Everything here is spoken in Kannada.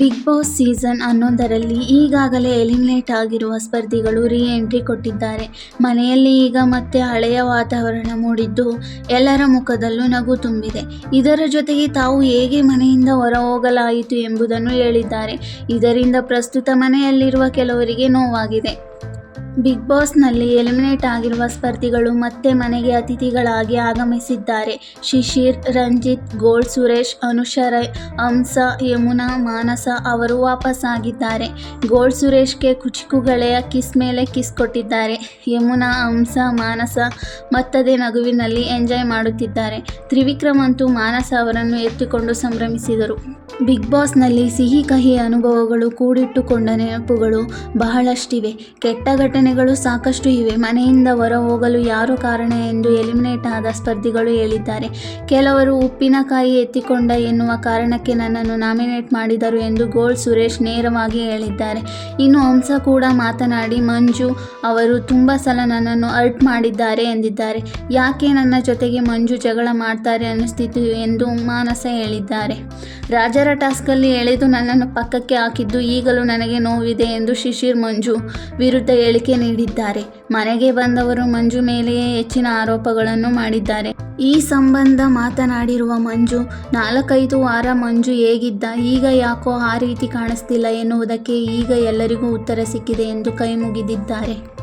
ಬಿಗ್ ಬಾಸ್ ಸೀಸನ್ ಹನ್ನೊಂದರಲ್ಲಿ ಈಗಾಗಲೇ ಎಲಿಮಿನೇಟ್ ಆಗಿರುವ ಸ್ಪರ್ಧಿಗಳು ರೀ ಎಂಟ್ರಿ ಕೊಟ್ಟಿದ್ದಾರೆ. ಮನೆಯಲ್ಲಿ ಈಗ ಮತ್ತೆ ಹಳೆಯ ವಾತಾವರಣ ಮೂಡಿದ್ದು ಎಲ್ಲರ ಮುಖದಲ್ಲೂ ನಗು ತುಂಬಿದೆ. ಇದರ ಜೊತೆಗೆ ತಾವು ಹೇಗೆ ಮನೆಯಿಂದ ಹೊರ ಹೋಗಲಾಯಿತು ಎಂಬುದನ್ನು ಹೇಳಿದ್ದಾರೆ. ಇದರಿಂದ ಪ್ರಸ್ತುತ ಮನೆಯಲ್ಲಿರುವ ಕೆಲವರಿಗೆ ನೋವಾಗಿದೆ. ಬಿಗ್ ಬಾಸ್ನಲ್ಲಿ ಎಲಿಮಿನೇಟ್ ಆಗಿರುವ ಸ್ಪರ್ಧಿಗಳು ಮತ್ತೆ ಮನೆಗೆ ಅತಿಥಿಗಳಾಗಿ ಆಗಮಿಸಿದ್ದಾರೆ. ಶಿಶಿರ್, ರಂಜಿತ್ ಗೋಲ್ಡ್ ಸುರೇಶ್, ಅನುಷಾ ರೈ, ಹಂಸ, ಯಮುನಾ, ಮಾನಸ ಅವರು ವಾಪಸ್ ಆಗಿದ್ದಾರೆ ಗೋಲ್ಡ್ ಸುರೇಶ್ಗೆ ಕುಚಿಕು ಗೆಳೆಯ ಕಿಸ್ ಮೇಲೆ ಕಿಸ್ ಕೊಟ್ಟಿದ್ದಾರೆ. ಯಮುನಾ, ಹಂಸ, ಮಾನಸ ಮತ್ತದೇ ನಗುವಿನಲ್ಲಿ ಎಂಜಾಯ್ ಮಾಡುತ್ತಿದ್ದಾರೆ. ತ್ರಿವಿಕ್ರಮ್ ಅಂತೂ ಮಾನಸ ಅವರನ್ನು ಎತ್ತಿಕೊಂಡು ಸಂಭ್ರಮಿಸಿದರು. ಬಿಗ್ ಬಾಸ್ನಲ್ಲಿ ಸಿಹಿ ಕಹಿ ಅನುಭವಗಳು ಕೂಡಿಟ್ಟುಕೊಂಡ ನೆನಪುಗಳು ಬಹಳಷ್ಟಿವೆ. ಕೆಟ್ಟ ಘಟನೆಗಳು ಸಾಕಷ್ಟು ಇವೆ. ಮನೆಯಿಂದ ಹೊರ ಹೋಗಲು ಯಾರು ಕಾರಣ ಎಂದು ಎಲಿಮಿನೇಟ್ ಆದ ಸ್ಪರ್ಧಿಗಳು ಹೇಳಿದ್ದಾರೆ. ಕೆಲವರು ಉಪ್ಪಿನಕಾಯಿ ಎತ್ತಿಕೊಂಡ ಎನ್ನುವ ಕಾರಣಕ್ಕೆ ನನ್ನನ್ನು ನಾಮಿನೇಟ್ ಮಾಡಿದರು ಎಂದು ಗೋಲ್ಡ್ ಸುರೇಶ್ ನೇರವಾಗಿ ಹೇಳಿದ್ದಾರೆ. ಇನ್ನು ಹಂಸ ಕೂಡ ಮಾತನಾಡಿ ಮಂಜು ಅವರು ತುಂಬ ಸಲ ನನ್ನನ್ನು ಅರ್ಟ್ ಮಾಡಿದ್ದಾರೆ ಎಂದಿದ್ದಾರೆ. ಯಾಕೆ ನನ್ನ ಜೊತೆಗೆ ಮಂಜು ಜಗಳ ಮಾಡ್ತಾರೆ ಅನ್ನಿಸ್ತಿತ್ತು ಎಂದು ಮಾನಸ ಹೇಳಿದ್ದಾರೆ. ರಾಜರ ಟಾಸ್ಕಲ್ಲಿ ಎಳೆದು ನನ್ನನ್ನು ಪಕ್ಕಕ್ಕೆ ಹಾಕಿದ್ದು ಈಗಲೂ ನನಗೆ ನೋವಿದೆ ಎಂದು ಶಿಶಿರ್ ಮಂಜು ವಿರುದ್ಧ ಹೇಳಿಕೆ ನೀಡಿದ್ದಾರೆ. ಮನೆಗೆ ಬಂದವರು ಮಂಜು ಮೇಲೆಯೇ ಹೆಚ್ಚಿನ ಆರೋಪಗಳನ್ನು ಮಾಡಿದ್ದಾರೆ. ಈ ಸಂಬಂಧ ಮಾತನಾಡಿರುವ ಮಂಜು, ನಾಲ್ಕೈದು ವಾರ ಮಂಜು ಹೇಗಿದ್ದ, ಈಗ ಯಾಕೋ ಆ ರೀತಿ ಕಾಣಿಸ್ತಿಲ್ಲ ಎನ್ನುವುದಕ್ಕೆ ಈಗ ಎಲ್ಲರಿಗೂ ಉತ್ತರ ಸಿಕ್ಕಿದೆ ಎಂದು ಕೈ ಮುಗಿದಿದ್ದಾರೆ.